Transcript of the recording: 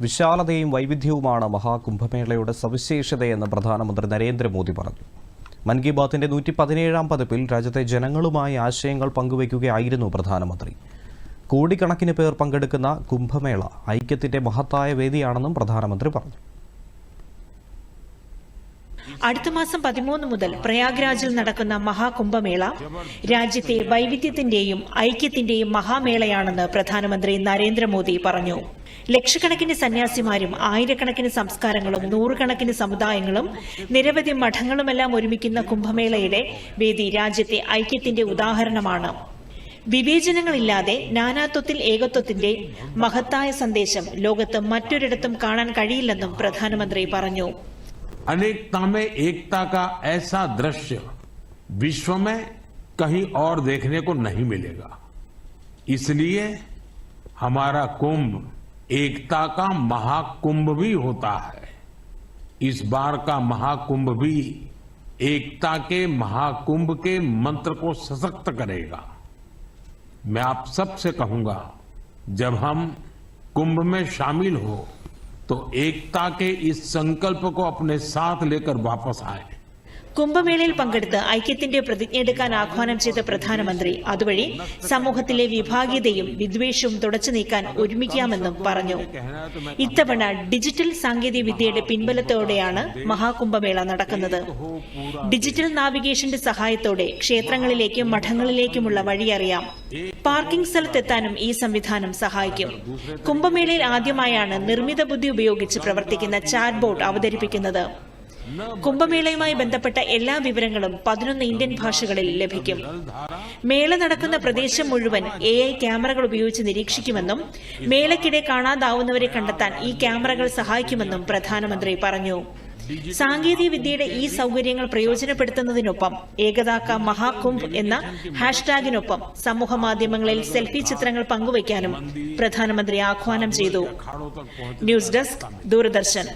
വിശാലതയും വൈവിധ്യവുമാണ് മഹാകുംഭമേളയുടെ സവിശേഷതയെന്ന് പ്രധാനമന്ത്രി നരേന്ദ്രമോദി പറഞ്ഞു. മൻ കി ബാത്തിന്റെ നൂറ്റി പതിനേഴാം പതിപ്പിൽ രാജ്യത്തെ ജനങ്ങളുമായി ആശയങ്ങൾ പങ്കുവയ്ക്കുകയായിരുന്നു പ്രധാനമന്ത്രി. കോടിക്കണക്കിന് പേർ പങ്കെടുക്കുന്ന കുംഭമേള ഐക്യത്തിന്റെ മഹത്തായ വേദിയാണെന്നും പ്രധാനമന്ത്രി പറഞ്ഞു. അടുത്ത മാസം പതിമൂന്ന് മുതൽ പ്രയാഗ്രാജിൽ നടക്കുന്ന മഹാകുംഭമേള രാജ്യത്തെ വൈവിധ്യത്തിന്റെയും ഐക്യത്തിന്റെയും മഹാമേളയാണെന്ന് പ്രധാനമന്ത്രി നരേന്ദ്രമോദി പറഞ്ഞു. ലക്ഷക്കണക്കിന് സന്യാസിമാരും ആയിരക്കണക്കിന് സംസ്കാരങ്ങളും നൂറുകണക്കിന് സമുദായങ്ങളും നിരവധി മഠങ്ങളുമെല്ലാം ഒരുമിക്കുന്ന കുംഭമേളയുടെ വേദി രാജ്യത്തെ ഐക്യത്തിന്റെ ഉദാഹരണമാണ്. വിവേചനങ്ങളില്ലാതെ നാനാത്വത്തിൽ ഏകത്വത്തിന്റെ മഹത്തായ സന്ദേശം ലോകത്ത് മറ്റൊരിടത്തും കാണാൻ കഴിയില്ലെന്നും പ്രധാനമന്ത്രി പറഞ്ഞു. अनेकता में एकता का ऐसा दृश्य विश्व में कहीं और देखने को नहीं मिलेगा। इसलिए हमारा कुंभ, एकता का महाकुंभ भी होता है। इस बार का महाकुंभ भी एकता के महाकुंभ के मंत्र को सशक्त करेगा। मैं आप सबसे कहूँगा, जब हम कुंभ में शामिल हो तो एकता के इस संकल्प को अपने साथ लेकर वापस आए। കുംഭമേളയിൽ പങ്കെടുത്ത് ഐക്യത്തിന്റെ പ്രതിജ്ഞ എടുക്കാൻ ആഹ്വാനം ചെയ്ത പ്രധാനമന്ത്രി അതുവഴി സമൂഹത്തിലെ വിഭാഗീയതയും വിദ്വേഷവും തുടച്ചു നീക്കാൻ ഒരുമിക്കാമെന്നും പറഞ്ഞു. ഇത്തവണ ഡിജിറ്റൽ സാങ്കേതിക വിദ്യയുടെ പിൻബലത്തോടെയാണ് മഹാകുംഭമേള നടക്കുന്നത്. ഡിജിറ്റൽ നാവിഗേഷന്റെ സഹായത്തോടെ ക്ഷേത്രങ്ങളിലേക്കും മഠങ്ങളിലേക്കുമുള്ള വഴിയറിയാം പാർക്കിംഗ് സ്ഥലത്തെത്താനും ഈ സംവിധാനം സഹായിക്കും. കുംഭമേളയിൽ ആദ്യമായാണ് നിർമ്മിത ബുദ്ധി ഉപയോഗിച്ച് പ്രവർത്തിക്കുന്ന ചാറ്റ് ബോട്ട് അവതരിപ്പിക്കുന്നത്. കുംഭമേളയുമായി ബന്ധപ്പെട്ട എല്ലാ വിവരങ്ങളും പതിനൊന്ന് ഇന്ത്യൻ ഭാഷകളിൽ ലഭിക്കും. മേള നടക്കുന്ന പ്രദേശം മുഴുവൻ എ ഐ ക്യാമറകൾ ഉപയോഗിച്ച് നിരീക്ഷിക്കുമെന്നും മേളയ്ക്കിടെ കാണാതാവുന്നവരെ കണ്ടെത്താൻ ഈ ക്യാമറകൾ സഹായിക്കുമെന്നും പ്രധാനമന്ത്രി പറഞ്ഞു. സാങ്കേതിക വിദ്യയുടെ ഈ സൗകര്യങ്ങൾ പ്രയോജനപ്പെടുത്തുന്നതിനൊപ്പം ഏകതാക്ക മഹാകുംഭ് എന്ന ഹാഷ്ടാഗിനൊപ്പം സമൂഹ മാധ്യമങ്ങളിൽ സെൽഫി ചിത്രങ്ങൾ പങ്കുവയ്ക്കാനും പ്രധാനമന്ത്രി ആഹ്വാനം ചെയ്തു. News desk Doordarshan.